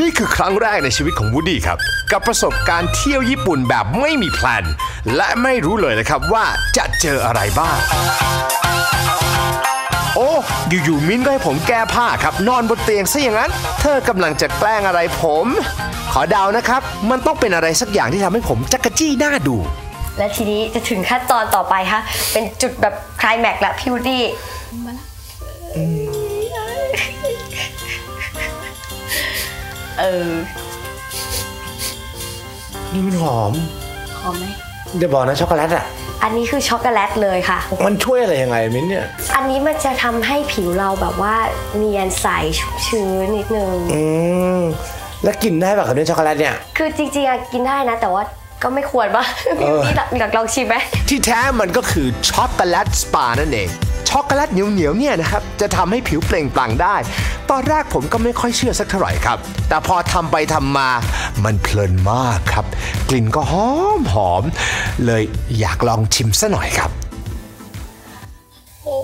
นี่คือครั้งแรกในชีวิตของวูดดี้ครับ กับประสบการณ์เที่ยวญี่ปุ่นแบบไม่มีแพลน และไม่รู้เลยนะครับว่าจะเจออะไรบ้าง โอ้อยู่ๆมิ้นก็ให้ผมแก้ผ้าครับ นอนบนเตียงซะอย่างนั้น เธอกำลังจะแกล้งอะไรผม ขอเดานะครับ มันต้องเป็นอะไรสักอย่างที่ทำให้ผมจักกะจี้หน้าดู และทีนี้จะถึงขั้นตอนต่อไปค่ะเป็นจุดแบบคลายแม็กซ์ละพี่วูดดี้ เออ นี่มันหอม หอมไหมเดี๋ยวบอกนะช็อกโกแลตอะ อันนี้คือช็อกโกแลตเลยค่ะ มันช่วยอะไรยังไงมิ้นเนี่ย อันนี้มันจะทำให้ผิวเราแบบว่าเนียนใสชุ่มชื้นนิดนึง อืม แล้วกินได้ป่ะกับเนื้อช็อกโกแลตเนี่ย คือจริงๆอะกินได้นะ แต่ว่าก็ไม่ควรปะเออพี่อยากลองชิมไหม ที่แท้มันก็คือช็อกโกแลตสปานั่นเอง ช็อกโกแลตเหนียวๆเนี่ยนะครับจะทำให้ผิวเปล่งปลั่งได้ ตอนแรกผมก็ไม่ค่อยเชื่อสักเท่าไหร่ครับ แต่พอทำไปทำมามันเพลินมากครับ กลิ่นก็หอมหอม เลยอยากลองชิมซะหน่อยครับโอ้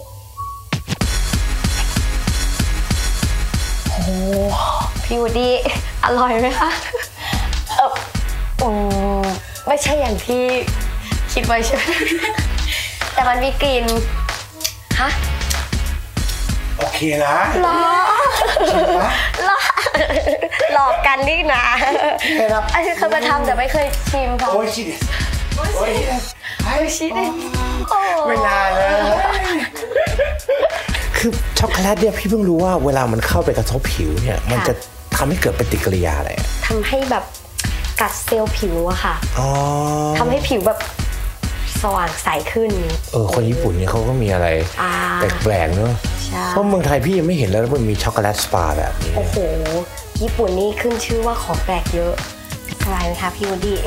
พี่วูดดี้อร่อยไหมคะเอออืมไม่ใช่อย่างที่คิดไว้ใช่ไหมแต่มันมีกลิ่น ฮะโอเคนะหลอกหลอกหลอกกันนี่นะครับอันนี้เคยมาทำแต่ไม่เคยชิมค่ะโอ้ยชิดโอ้ยโอ้ยชิดิโอ้ไม่นานเลยคือช็อกโกแลตเนี่ยพี่เพิ่งรู้ว่าเวลามันเข้าไปกระทบผิวเนี่ย มันจะทำให้เกิดปฏิกิริยาอะไรอะทำให้แบบกัดเซลล์ผิวอะค่ะอ๋อทำให้ผิวแบบ สว่างใสขึ้น เออ คนญี่ปุ่นเนี่ยเขาก็มีอะไรอ่าแปลกๆเนอะใช่เพราะเมืองไทยพี่ยังไม่เห็นแล้วว่ามันมีช็อกโกแลตสปาแบบนี้ โอ้โห ญี่ปุ่นนี่ขึ้นชื่อว่าของแปลกเยอะสบายไหมคะพี่วูดดี้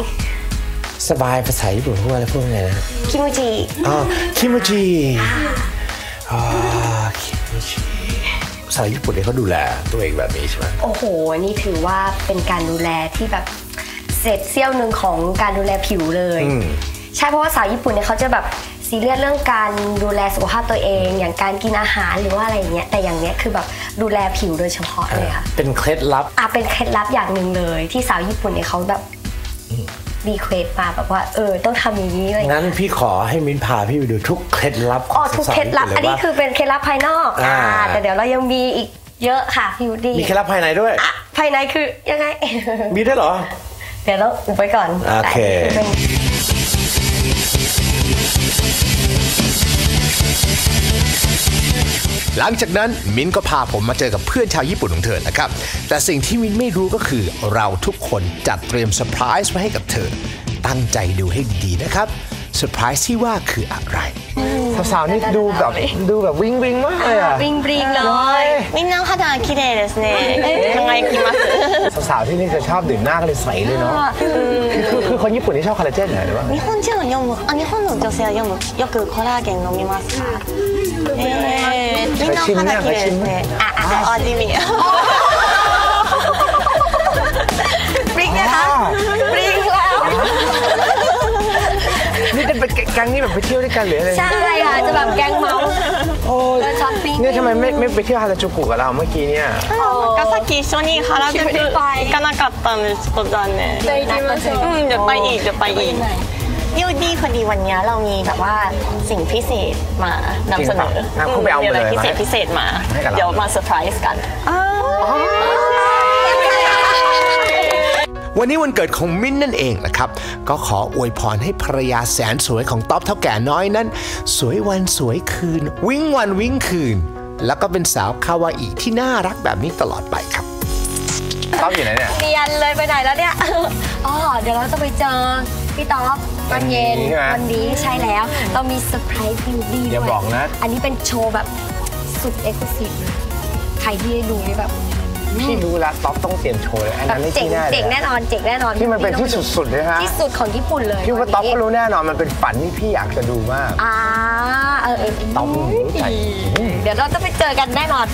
สบายภาษาญี่ปุ่นพูดอะไรพูดไงนะ คิมูจิอ๋อคิโมจิอ๋อคิโมจิภาษาญี่ปุ่นเนี่ยเขาดูแลตัวเองแบบนี้ใช่ไหมโอ้โห นี่ถือว่าเป็นการดูแลที่แบบเศษเสี้ยวหนึ่งของการดูแลผิวเลยอืม ใช่เพราะว่าสาวญี่ปุ่นเนี่ยเขาจะแบบซีเรียสเรื่องการดูแลสุขภาพตัวเอง อย่างการกินอาหารหรือว่าอะไรอย่างเงี้ยแต่อย่างเนี้ยคือแบบดูแลผิวโดยเฉพาะเลยค่ะเป็นเคล็ดลับอะเป็นเคล็ดลับอย่างหนึ่งเลย ที่สาวญี่ปุ่นเนี่ยเขาแบบรีเควสมาแบบว่าเออต้องทำอย่างนี้อะไรอย่างเงี้ยงั้นพี่ขอให้มิ้นพาพี่ไปดูทุกเคล็ดลับขอ๋อองทุกสาวๆเคล็ดลับญี่อันปุ่นี้เลยคือเป็นเคล็ดลับภายนอกอ่าอ่าแต่เดี๋ยวเรายังมีอีกเยอะค่ะพี่วูดดี้มีเคล็ดลับภายในด้วยอะภายในคือยังไง มีด้วยเหรอ เดี๋ยวเราอุบไปก่อนโอเคแต่เป็น หลังจากนั้นมิ้นก็พาผมมาเจอกับเพื่อนชาวญี่ปุ่นของเธอนะครับ แต่สิ่งที่มิ้นไม่รู้ก็คือเราทุกคนจัดเตรียมเซอร์ไพรส์ไว้ให้กับเธอ ตั้งใจดูให้ดีๆนะครับเซอร์ไพรส์ที่ว่าคืออะไร สาวๆนี่ดูแบบดูแบบวิงวิงมากเลยอ่ะ บริงบริงเลย みんな肌が綺麗ですね。輝きます。 สาวๆที่นี่จะชอบดื่มหน้าก็เลยใสเลยเนาะคือคือคนญี่ปุ่นที่ชอบคอลลาเจนเหรอหรือว่า 日本人は読む、あ、日本の女性は読む、よくコラーゲン飲みますか。えー、みんな肌綺麗ですね。あ、あ、あ、味見。 ก๊งนี่แบบไปเที่ยวด้วยกันหรืออะไร ใช่ค่ะจะแบบแก๊งเมาส์ โอ้ย เดินช้อปปิ้ง เนี่ยทำไมไม่ไม่ไปเที่ยวฮาราจูกุกับเราเมื่อกี้เนี่ย がさっき一緒に原宿行かなかったんです。ちょっと残念。うん、เดี๋ยวไปอีกเดี๋ยวไปอีกยูดีพอดีวันนี้เรามีแบบว่าสิ่งพิเศษมานำเสนอ จริงเหรออ่ะคุณไปเอา มีอะไร มาเลย พิเศษ มา พิเศษมา ให้กับเรา เดี๋ยวมาเซอร์ไพรส์กัน วันนี้วันเกิดของมิ้นนั่นเองนะครับ ก็ขออวยพรให้ภรรยาแสนสวยของต๊อบเท่าแก่น้อยนั้น สวยวันสวยคืน วิ่งวันวิ่งคืน แล้วก็เป็นสาวคาวาอิที่น่ารักแบบนี้ตลอดไปครับต๊อบอยู่ไหนเนี่ยเนียนเลยไปไหนแล้วเนี่ยอ๋อเดี๋ยวเราจะไปเจอพี่ต๊อบตอนเย็นวันนี้ใช่ไหมวันนี้ใช่แล้ว เรามีเซอร์ไพรส์บิวตี้อย่าด้วยบอกนะ อันนี้เป็นโชว์แบบสุดเอ็กซ์คลูซีฟเลยใครที่ได้ดูนี่แบบ พี่รู้แล้วต๊อบต้องเตรียมโชว์เลยอันแบนั้บนไม่เจ๋งที่แน่เลเจ๋ยงแน่นอนเจ๋งแน่นอนที่มันเป็นที่สุดๆเลยฮะที่สุดของญี่ปุ่นเลยพี่ว่าวันนี้ต๊อบก็รู้แน่นอนมันเป็นฝันที่พี่อยากจะดูมาก อ่าเออเออต๊อบรู้ใจ เดี๋ยวเราจะไปเจอกันแน่นอน